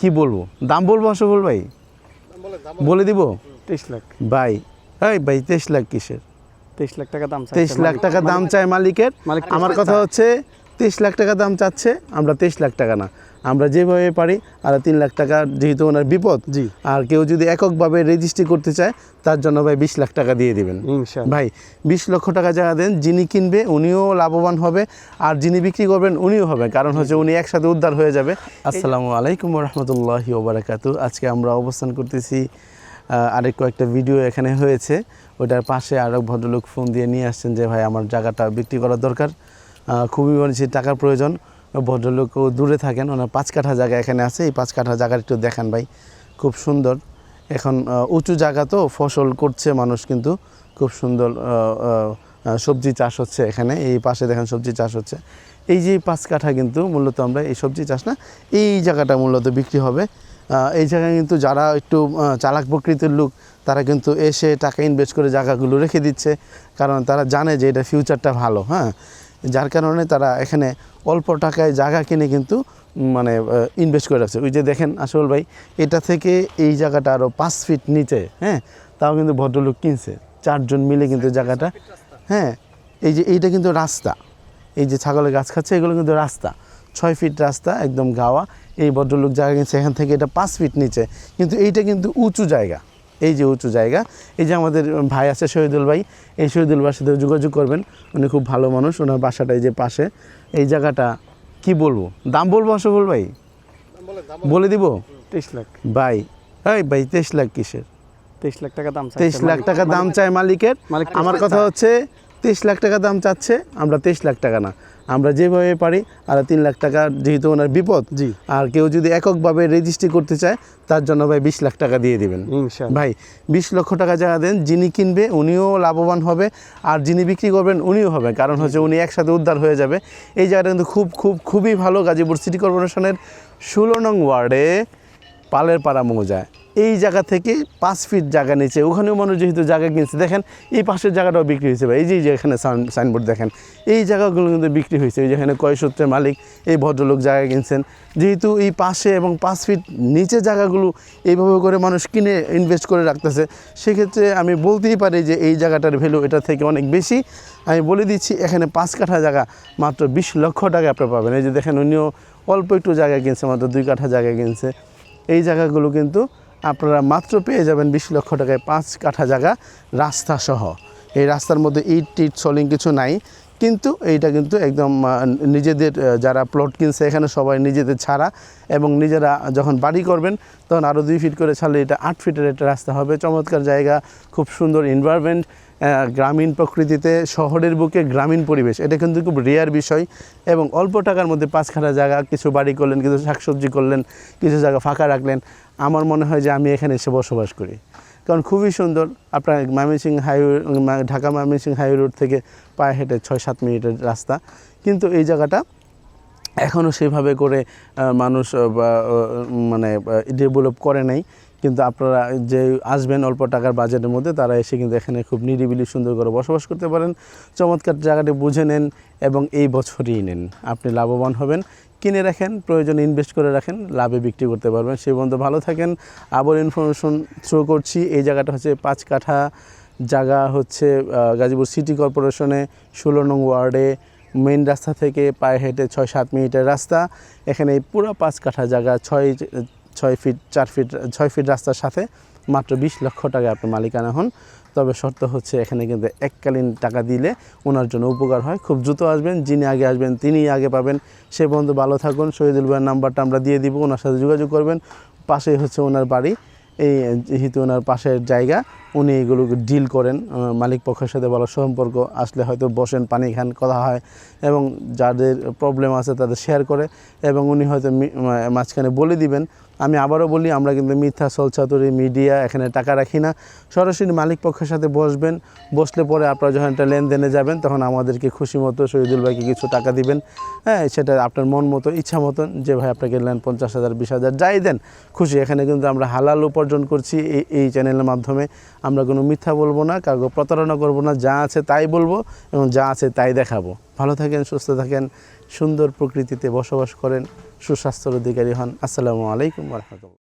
কি বলব? দাম বলব অসফল ভাই? বলে দিব? তেইশ লাখ। ভাই এই ভাই তেইশ লাখ কিসের? তেইশ লাখ টাকা দাম তেইশ লাখ টাকা দাম চায় মালিকের। আমার কথা হচ্ছে তেইশ লাখ টাকা দাম চাচ্ছে আমরা তেইশ লাখ টাকা না। আমরা যেভাবে পারি আর তিন লাখ টাকা যেহেতু ওনার বিপদ জি। আর কেউ যদি এককভাবে রেজিস্ট্রি করতে চায় তার জন্য ভাই বিশ লাখ টাকা দিয়ে দিবেন। ভাই বিশ লক্ষ টাকা জায়গা দেন যিনি কিনবে উনিও লাভবান হবে আর যিনি বিক্রি করবেন উনিও হবে। কারণ হচ্ছে উনি একসাথে উদ্ধার হয়ে যাবে। আসসালামু আলাইকুম রহমতুল্লাহি ওবরাকাতু আজকে আমরা অবস্থান করতেছি আরেক কয়েকটা ভিডিও এখানে হয়েছে। ওটার পাশে আরেক ভদ্রলোক ফোন দিয়ে নিয়ে আসছেন যে ভাই আমার জায়গাটা বিক্রি করার দরকার। খুবই বেশি টাকার প্রয়োজন। ভদ্রলোকও দূরে থাকেন, ওনার পাঁচ কাঠা জায়গা এখানে আছে, এই পাঁচ কাঠা জায়গা একটু দেখান ভাই, খুব সুন্দর। এখন উঁচু জায়গা তো, ফসল করছে মানুষ কিন্তু, খুব সুন্দর সবজি চাষ হচ্ছে এখানে, এই পাশে দেখেন সবজি চাষ হচ্ছে। এই যে পাঁচ কাঠা কিন্তু মূলত আমরা এই সবজি চাষ না, এই জায়গাটা মূলত বিক্রি হবে। এই জায়গায় কিন্তু যারা একটু চালাক প্রকৃতির লোক, তারা কিন্তু এসে টাকা ইনভেস্ট করে জায়গাগুলো রেখে দিচ্ছে, কারণ তারা জানে যে এটা ফিউচারটা ভালো হ্যাঁ। যার কারণে তারা এখানে অল্প টাকায় জায়গা কিনে কিন্তু মানে ইনভেস্ট করে রাখছে। ওই যে দেখেন আসল ভাই এটা থেকে এই জায়গাটা আরও পাঁচ ফিট নিচে হ্যাঁ? তাও কিন্তু ভদ্রলোক কিনছে। চারজন মিলে কিন্তু জায়গাটা হ্যাঁ? এই যে এইটা কিন্তু রাস্তা। এই যে ছাগলের গাছ খাচ্ছে এগুলো কিন্তু রাস্তা। ছয় ফিট রাস্তা একদম গাওয়া। এই ভদ্রলোক জায়গা কিনছে এখান থেকে এটা পাঁচ ফিট নিচে। কিন্তু এইটা কিন্তু উঁচু জায়গা। এই যে উঁচু জায়গা এই যে আমাদের ভাই আছে শহীদুল ভাই এই শহীদুল ভাইয়ের সাথে যোগাযোগ করবেন। উনি খুব ভালো মানুষ ওনার বাসাটা এই যে পাশে। এই জায়গাটা কি বলব? দাম বলব সফল ভাই? বলে দিব? তেইশ লাখ। ভাই এই ভাই তেইশ লাখ কিসের? তেইশ লাখ টাকা দাম তেইশ লাখ টাকা দাম চায় মালিকের। মালিক আমার কথা হচ্ছে তেইশ লাখ টাকা দাম চাচ্ছে আমরা তেইশ লাখ টাকা না। আমরা যেভাবে পারি আর তিন লাখ টাকা যেহেতু ওনার বিপদ জি। আর কেউ যদি এককভাবে রেজিস্ট্রি করতে চায় তার জন্য ভাই বিশ লাখ টাকা দিয়ে দেবেন। ভাই বিশ লক্ষ টাকা জায়গা দেন যিনি কিনবে উনিও লাভবান হবে আর যিনি বিক্রি করবেন উনিও হবে। কারণ হচ্ছে উনি একসাথে উদ্ধার হয়ে যাবে। এই জায়গাটা কিন্তু খুব খুব খুবই ভালো গাজীপুর সিটি কর্পোরেশনের ষোলো নং ওয়ার্ডে পালের পাড়া মৌজায়। এই জায়গা থেকে পাঁচ ফিট জায়গা নিচে। ওখানেও মানুষ যেহেতু জায়গা কিনছে, দেখেন এই পাশের জায়গাটাও বিক্রি হয়েছে ভাই। এই যে এই যে এখানে সাইন- সাইনবোর্ড দেখেন। এই জায়গাগুলো কিন্তু বিক্রি হয়েছে। যেখানে কয় সূত্রের মালিক, এই ভদ্রলোক জায়গা কিনছেন। যেহেতু এই পাশে এবং পাঁচ ফিট নিচে জায়গাগুলো এইভাবে করে মানুষ কিনে ইনভেস্ট করে রাখতেছে, সেক্ষেত্রে আমি বলতেই পারি যে এই জায়গাটার ভ্যালু এটা থেকে অনেক বেশি। আমি বলে দিচ্ছি, এখানে পাঁচ কাঠা জায়গা মাত্র বিশ লক্ষ টাকা আপনি পাবেন। এই যে দেখেন, উনিও অল্প একটু জায়গা কিনছে, মাত্র দুই কাঠা জায়গা কিনছে। এই জায়গাগুলো কিন্তু আপনারা মাত্র পেয়ে যাবেন বিশ লক্ষ টাকায় পাঁচ কাঠা জায়গা রাস্তা সহ। এই রাস্তার মধ্যে ইট, টিট, সলিং কিছু নাই। কিন্তু এইটা কিন্তু একদম নিজেদের যারা প্লট কিনছে এখানে সবাই নিজেদের ছাড়া এবং নিজেরা যখন বাড়ি করবেন, তখন আরও দুই ফিট করে ছাড়লে এটা আট ফিটের একটা রাস্তা হবে। চমৎকার জায়গা, খুব সুন্দর এনভায়রনমেন্ট গ্রামীণ প্রকৃতিতে, শহরের বুকে গ্রামীণ পরিবেশ। এটা কিন্তু খুব রেয়ার বিষয় এবং অল্প টাকার মধ্যে পাঁচখানা জায়গা কিছু বাড়ি করলেন, কিছু শাকসবজি করলেন, কিছু জায়গা ফাঁকা রাখলেন। আমার মনে হয় যে আমি এখানে এসে বসবাস করি। কারণ খুবই সুন্দর। আপনার Mymensingh highway Dhaka Mymensingh highway road থেকে পায়ে হেঁটে ছয় সাত মিনিটের রাস্তা। কিন্তু এই জায়গাটা এখনও সেভাবে করে মানুষ মানে ডেভেলপ করে নাই। কিন্তু আপনারা যে আসবেন অল্প টাকার বাজেটের মধ্যে, তারা এসে কিন্তু এখানে খুব নিরিবিলি সুন্দর করে বসবাস করতে পারেন। চমৎকার জায়গাটি বুঝে নেন এবং এই বছরই নেন। আপনি লাভবান হবেন। কিনে রাখেন, প্রয়োজনে ইনভেস্ট করে রাখেন, লাভে বিক্রি করতে পারবেন। সেই পর্যন্ত ভালো থাকেন। আবার ইনফরমেশন থ্রো করছি। এই জায়গাটা হচ্ছে পাঁচ কাঠা জায়গা হচ্ছে গাজীপুর সিটি কর্পোরেশনে ষোলো নং ওয়ার্ডে। মেইন রাস্তা থেকে পায়ে হেঁটে ছয় সাত মিনিটের রাস্তা। এখানে পুরো পাঁচ কাঠা জায়গা, ছয় ছয় ফিট, চার ফিট, ছয় ফিট রাস্তার সাথে মাত্র বিশ লক্ষ টাকা আপনি মালিকানা হন। তবে শর্ত হচ্ছে এখানে কিন্তু এককালীন টাকা দিলে ওনার জন্য উপকার হয়। খুব দ্রুত আসবেন, যিনি আগে আসবেন তিনিই আগে পাবেন। সে বন্ধু ভালো থাকুন। শহীদুল ভাইয়ের নাম্বারটা আমরা দিয়ে দিব, ওনার সাথে যোগাযোগ করবেন। পাশেই হচ্ছে ওনার বাড়ি। এই যেহেতু ওনার পাশের জায়গা, উনি এগুলো ডিল করেন মালিক পক্ষের সাথে ভালো সম্পর্ক, আসলে হয়তো বসেন, পানি খান, কথা হয়, এবং যাদের প্রবলেম আছে তাদের শেয়ার করে, এবং উনি হয়তো মাঝখানে বলে দিবেন। আমি আবারও বলি, আমরা কিন্তু মিথ্যা সলচাতুরি মিডিয়া এখানে টাকা রাখি না। সরাসরি মালিক পক্ষের সাথে বসবেন, বসলে পরে আপনারা যখন একটা লেনদেনে যাবেন, তখন আমাদেরকে খুশি মতো শহীদুল ভাইকে কিছু টাকা দিবেন। হ্যাঁ সেটা আপনার মন মতো, ইচ্ছা মতন, যে ভাই আপনাকে লেন পঞ্চাশ হাজার, বিশ হাজার, যাই দেন, খুশি। এখানে কিন্তু আমরা হালাল উপার্জন করছি এই এই চ্যানেলের মাধ্যমে। আমরা কোনো মিথ্যা বলব না, কাউকে প্রতারণা করব না, যা আছে তাই বলব এবং যা আছে তাই দেখাবো। ভালো থাকেন, সুস্থ থাকেন, সুন্দর প্রকৃতিতে বসবাস করেন, সুস্বাস্থ্যের অধিকারী হন। আসসালামু আলাইকুম রহমতুল্লাহ।